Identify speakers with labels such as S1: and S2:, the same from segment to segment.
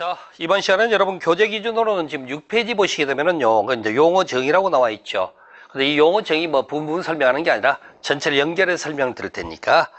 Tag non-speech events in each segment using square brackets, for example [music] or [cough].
S1: 자, 이번 시간은 여러분 교재 기준으로는 지금 6페이지 보시게 되면은요, 그 이제 용어 정의라고 나와 있죠. 근데 이 용어 정의 뭐 부분 설명하는 게 아니라 전체를 연결해서 설명 드릴 테니까,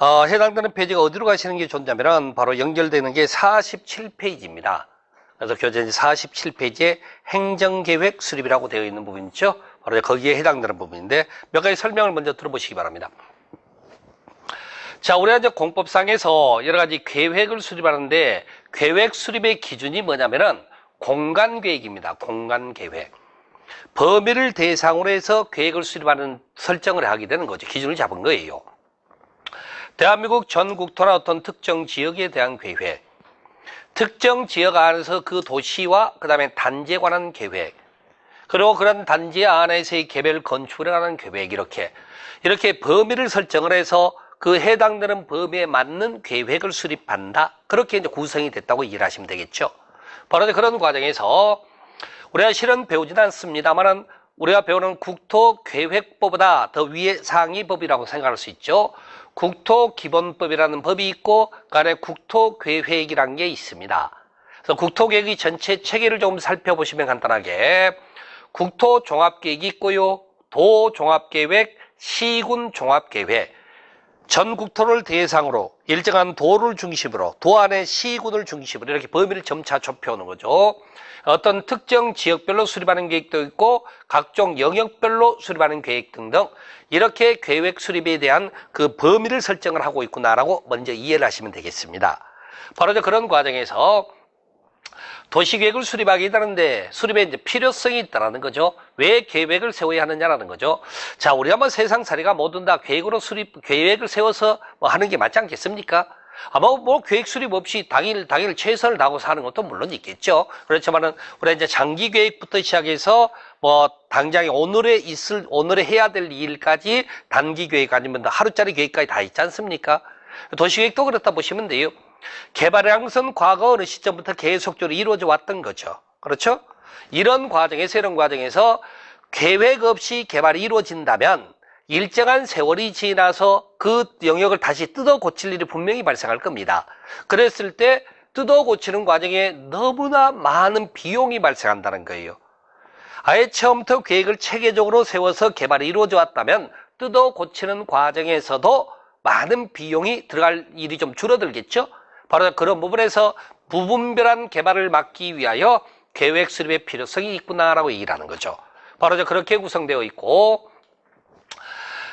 S1: 어, 해당되는 페이지가 어디로 가시는 게 좋냐면은 바로 연결되는 게 47페이지입니다. 그래서 교재 47페이지에 행정계획 수립이라고 되어 있는 부분 있죠. 바로 거기에 해당되는 부분인데 몇 가지 설명을 먼저 들어보시기 바랍니다. 자, 우리가 이제 공법상에서 여러 가지 계획을 수립하는데 계획 수립의 기준이 뭐냐면은 공간 계획입니다. 공간 계획. 범위를 대상으로 해서 계획을 수립하는 설정을 하게 되는 거죠. 기준을 잡은 거예요. 대한민국 전 국토나 어떤 특정 지역에 대한 계획. 특정 지역 안에서 그 도시와 그 다음에 단지에 관한 계획. 그리고 그런 단지 안에서의 개별 건축에 관한 계획 이렇게 이렇게 범위를 설정을 해서 그 해당되는 범위에 맞는 계획을 수립한다. 그렇게 이제 구성이 됐다고 이해하시면 되겠죠. 바로 그런 과정에서 우리가 실은 배우지는 않습니다만은 우리가 배우는 국토계획법보다 더 위의 상위법이라고 생각할 수 있죠. 국토기본법이라는 법이 있고 그 안에 국토계획이라는 게 있습니다. 그래서 국토계획의 전체 체계를 좀 살펴보시면 간단하게 국토종합계획이 있고요. 도종합계획, 시군종합계획, 전 국토를 대상으로 일정한 도를 중심으로 도 안에 시군을 중심으로 이렇게 범위를 점차 좁혀오는 거죠. 어떤 특정 지역별로 수립하는 계획도 있고 각종 영역별로 수립하는 계획 등등 이렇게 계획 수립에 대한 그 범위를 설정을 하고 있구나라고 먼저 이해를 하시면 되겠습니다. 바로 그런 과정에서 도시계획을 수립하기 위하는데 수립에 이제 필요성이 있다는 거죠. 왜 계획을 세워야 하느냐라는 거죠. 자, 우리가 뭐 세상살이가 모든 다 계획으로 수립, 계획을 세워서 뭐 하는 게 맞지 않겠습니까? 아마 뭐 계획 수립 없이 당일, 당일 최선을 다하고 사는 것도 물론 있겠죠. 그렇지만은 우리가 이제 장기 계획부터 시작해서 뭐 당장에 오늘에 있을, 오늘에 해야 될 일까지 단기 계획 아니면 하루짜리 계획까지 다 있지 않습니까? 도시계획도 그렇다 보시면 돼요. 개발의 항선 과거 어느 시점부터 계속적으로 이루어져 왔던 거죠. 그렇죠? 이런 과정에서 이런 과정에서 계획 없이 개발이 이루어진다면 일정한 세월이 지나서 그 영역을 다시 뜯어 고칠 일이 분명히 발생할 겁니다. 그랬을 때 뜯어 고치는 과정에 너무나 많은 비용이 발생한다는 거예요. 아예 처음부터 계획을 체계적으로 세워서 개발이 이루어져 왔다면 뜯어 고치는 과정에서도 많은 비용이 들어갈 일이 좀 줄어들겠죠? 바로 그런 부분에서 부분별한 개발을 막기 위하여 계획 수립의 필요성이 있구나라고 얘기를 하는 거죠. 바로 그렇게 구성되어 있고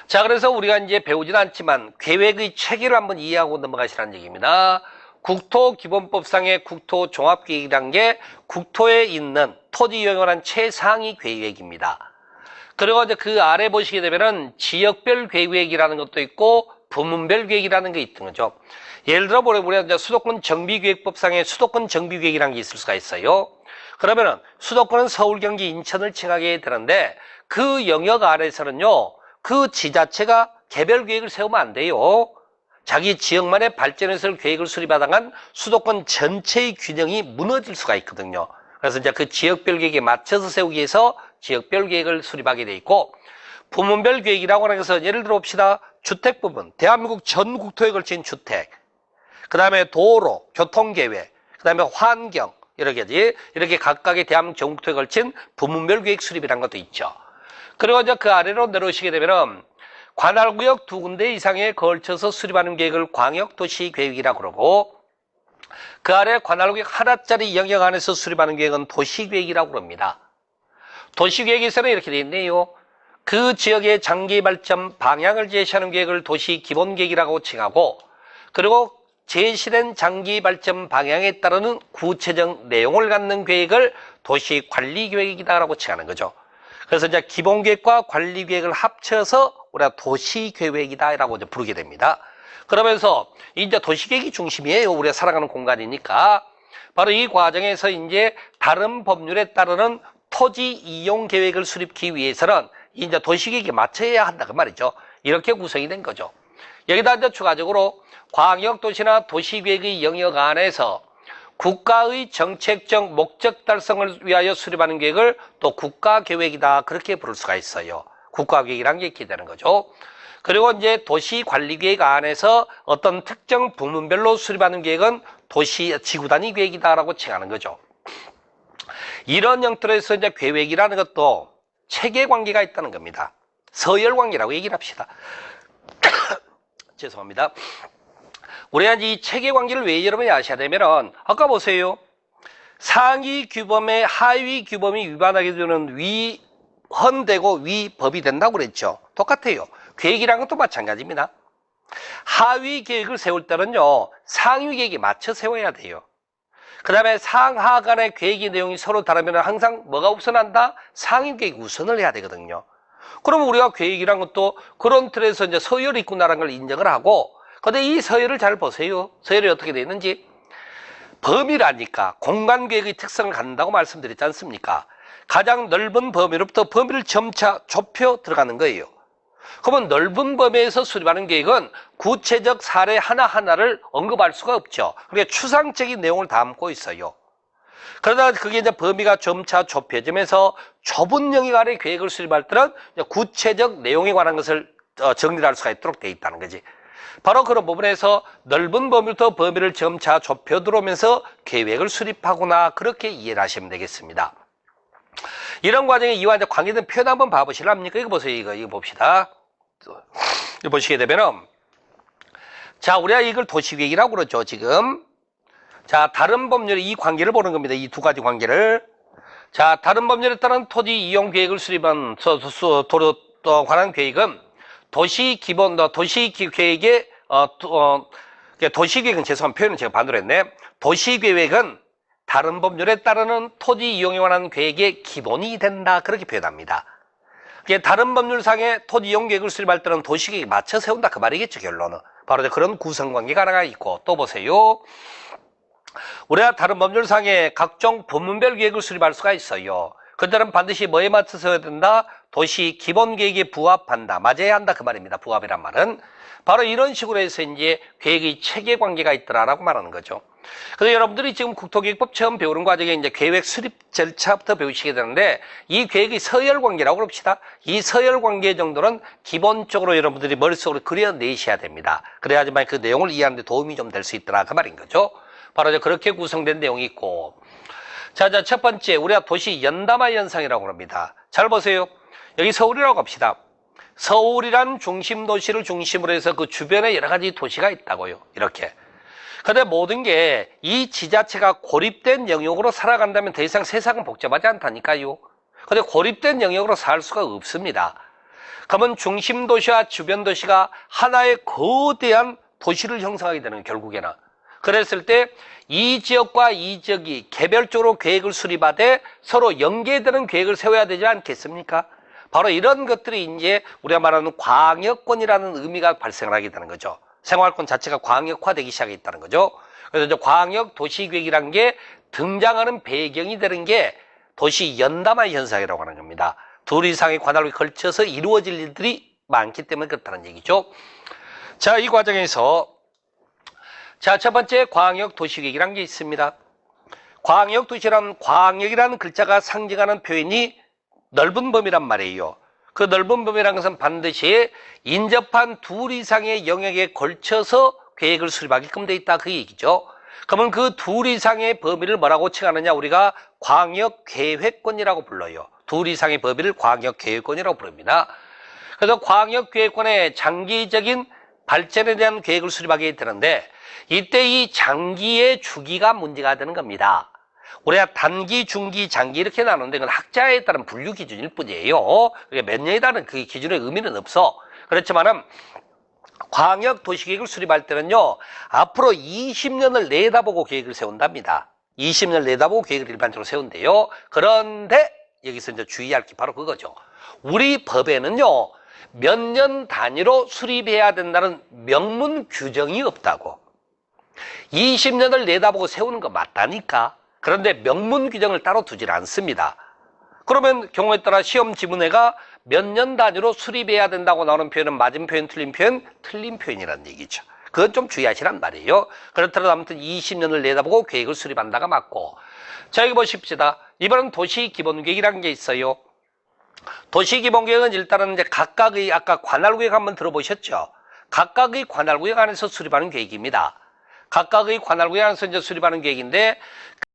S1: 자 그래서 우리가 이제 배우지는 않지만 계획의 체계를 한번 이해하고 넘어가시라는 얘기입니다. 국토기본법상의 국토종합계획이란 게 국토에 있는 토지 영역을 한 최상위 계획입니다. 그리고 이제 그 아래 보시게 되면은 지역별 계획이라는 것도 있고 부문별 계획이라는 게 있던 거죠. 예를 들어 보면 이제 수도권 정비계획법상의 수도권 정비계획이라는 게 있을 수가 있어요. 그러면은 수도권은 서울, 경기, 인천을 칭하게 되는데 그 영역 안에서는요, 그 지자체가 개별 계획을 세우면 안 돼요. 자기 지역만의 발전에서 계획을 수립하다간 수도권 전체의 균형이 무너질 수가 있거든요. 그래서 이제 그 지역별 계획에 맞춰서 세우기 위해서 지역별 계획을 수립하게 돼 있고 부문별 계획이라고 하는 것은 예를 들어 봅시다. 주택 부분, 대한민국 전 국토에 걸친 주택, 그 다음에 도로, 교통계획, 그 다음에 환경, 이렇게, 이렇게 각각의 대한민국 전 국토에 걸친 부문별 계획 수립이라는 것도 있죠. 그리고 이제 그 아래로 내려오시게 되면은 관할구역 두 군데 이상에 걸쳐서 수립하는 계획을 광역도시계획이라고 그러고 그 아래 관할구역 하나짜리 영역 안에서 수립하는 계획은 도시계획이라고 그럽니다. 도시계획에서는 이렇게 되어 있네요. 그 지역의 장기 발전 방향을 제시하는 계획을 도시 기본 계획이라고 칭하고 그리고 제시된 장기 발전 방향에 따르는 구체적 내용을 갖는 계획을 도시 관리 계획이다라고 칭하는 거죠. 그래서 이제 기본 계획과 관리 계획을 합쳐서 우리가 도시 계획이다라고 이제 부르게 됩니다. 그러면서 이제 도시 계획이 중심이에요. 우리가 살아가는 공간이니까. 바로 이 과정에서 이제 다른 법률에 따르는 토지 이용 계획을 수립하기 위해서는 이제 도시계획에 맞춰야 한다 그 말이죠. 이렇게 구성이 된 거죠. 여기다 이제 추가적으로 광역도시나 도시계획의 영역 안에서 국가의 정책적 목적 달성을 위하여 수립하는 계획을 또 국가계획이다 그렇게 부를 수가 있어요. 국가계획이라는 게 되는 거죠. 그리고 이제 도시관리계획 안에서 어떤 특정 부문별로 수립하는 계획은 도시 지구 단위 계획이다라고 칭하는 거죠. 이런 형태로서 이제 계획이라는 것도 체계 관계가 있다는 겁니다. 서열 관계라고 얘기를 합시다. [coughs] 죄송합니다. 우리가 이 체계 관계를 왜 여러분이 아셔야 되면은 아까 보세요. 상위 규범에 하위 규범이 위반하게 되는 위헌되고 위법이 된다고 그랬죠. 똑같아요. 계획이란 것도 마찬가지입니다. 하위 계획을 세울 때는요, 상위 계획에 맞춰 세워야 돼요. 그 다음에 상하 간의 계획의 내용이 서로 다르면 항상 뭐가 우선한다? 상위 계획이 우선을 해야 되거든요. 그러면 우리가 계획이란 것도 그런 틀에서 이제 서열이 있구나라는 걸 인정을 하고, 근데 이 서열을 잘 보세요. 서열이 어떻게 되어 있는지. 범위라니까 공간 계획의 특성을 갖는다고 말씀드렸지 않습니까? 가장 넓은 범위로부터 범위를 점차 좁혀 들어가는 거예요. 그러면 넓은 범위에서 수립하는 계획은 구체적 사례 하나하나를 언급할 수가 없죠. 그러니까 추상적인 내용을 담고 있어요. 그러다 그게 이제 범위가 점차 좁혀지면서 좁은 영역 아래 계획을 수립할 때는 구체적 내용에 관한 것을 어, 정리를 할 수가 있도록 되어 있다는 거지. 바로 그런 부분에서 넓은 범위부터 범위를 점차 좁혀 들어오면서 계획을 수립하거나 그렇게 이해를 하시면 되겠습니다. 이런 과정에 이와 이제 관계된 표현 한번 봐보실랍니까? 이거 보세요. 이거, 이거 봅시다. 이거 보시게 되면은, 자, 우리가 이걸 도시계획이라고 그러죠, 지금. 자, 다른 법률의 이 관계를 보는 겁니다. 이 두 가지 관계를. 자, 다른 법률에 따른 토지 이용 계획을 수립한 서- 서- 서- 도로 또 관한 계획은 도시 기본 어, 도시 기- 계획의 어, 도- 어, 도시 계획은 죄송한 표현은 제가 반대로 했네. 도시 계획은 다른 법률에 따르는 토지 이용에 관한 계획의 기본이 된다. 그렇게 표현합니다. 다른 법률상의 토지 이용 계획을 수립할 때는 도시계획에 맞춰 세운다. 그 말이겠죠, 결론은. 바로 그런 구성관계가 하나가 있고, 또 보세요. 우리가 다른 법률상의 각종 부문별 계획을 수립할 수가 있어요. 그들은 반드시 뭐에 맞춰서 해야 된다? 도시 기본 계획에 부합한다. 맞아야 한다. 그 말입니다. 부합이란 말은. 바로 이런 식으로 해서 이제 계획의 체계 관계가 있더라라고 말하는 거죠. 그래서 여러분들이 지금 국토계획법 처음 배우는 과정에 이제 계획 수립 절차부터 배우시게 되는데 이 계획의 서열 관계라고 그럽시다. 이 서열 관계 정도는 기본적으로 여러분들이 머릿속으로 그려내셔야 됩니다. 그래야지만 그 내용을 이해하는 데 도움이 좀 될 수 있더라. 그 말인 거죠. 바로 이제 그렇게 구성된 내용이 있고. 자, 자, 첫 번째, 우리가 도시 연담화 현상이라고 합니다. 잘 보세요. 여기 서울이라고 합시다. 서울이란 중심 도시를 중심으로 해서 그 주변에 여러 가지 도시가 있다고요. 이렇게. 근데 모든 게 이 지자체가 고립된 영역으로 살아간다면 더 이상 세상은 복잡하지 않다니까요. 근데 고립된 영역으로 살 수가 없습니다. 그러면 중심 도시와 주변 도시가 하나의 거대한 도시를 형성하게 되는 결국에는. 그랬을 때 이 지역과 이 지역이 개별적으로 계획을 수립하되 서로 연계되는 계획을 세워야 되지 않겠습니까? 바로 이런 것들이 이제 우리가 말하는 광역권이라는 의미가 발생을 하게 되는 거죠. 생활권 자체가 광역화되기 시작했다는 거죠. 그래서 이제 광역 도시계획이란 게 등장하는 배경이 되는 게 도시 연담화 현상이라고 하는 겁니다. 둘 이상의 관할에 걸쳐서 이루어질 일들이 많기 때문에 그렇다는 얘기죠. 자, 이 과정에서 자, 첫 번째 광역 도시계획이라는 게 있습니다. 광역 도시란 광역이라는 글자가 상징하는 표현이 넓은 범위란 말이에요. 그 넓은 범위라는 것은 반드시 인접한 둘 이상의 영역에 걸쳐서 계획을 수립하게끔 돼 있다 그 얘기죠. 그러면 그 둘 이상의 범위를 뭐라고 칭하느냐 우리가 광역 계획권이라고 불러요. 둘 이상의 범위를 광역 계획권이라고 부릅니다. 그래서 광역 계획권의 장기적인 발전에 대한 계획을 수립하게 되는데 이때 이 장기의 주기가 문제가 되는 겁니다. 우리가 단기, 중기, 장기 이렇게 나누는데 그건 학자에 따른 분류 기준일 뿐이에요. 몇 년에 따른 그 기준의 의미는 없어. 그렇지만은 광역 도시계획을 수립할 때는요, 앞으로 20년을 내다보고 계획을 세운답니다. 20년 내다보고 계획을 일반적으로 세운대요. 그런데 여기서 이제 주의할 게 바로 그거죠. 우리 법에는요, 몇 년 단위로 수립해야 된다는 명문 규정이 없다고. 20년을 내다보고 세우는 거 맞다니까. 그런데 명문 규정을 따로 두질 않습니다. 그러면 경우에 따라 시험 지문회가 몇 년 단위로 수립해야 된다고 나오는 표현은 맞은 표현, 틀린 표현, 틀린 표현이라는 얘기죠. 그건 좀 주의하시란 말이에요. 그렇더라도 아무튼 20년을 내다보고 계획을 수립한다가 맞고. 자, 여기 보십시다. 이번엔 도시기본계획이라는 게 있어요. 도시기본계획은 일단은 이제 각각의 아까 관할구역 한번 들어보셨죠? 각각의 관할구역 안에서 수립하는 계획입니다. 각각의 관할구에 안에서 이제 수립하는 계획인데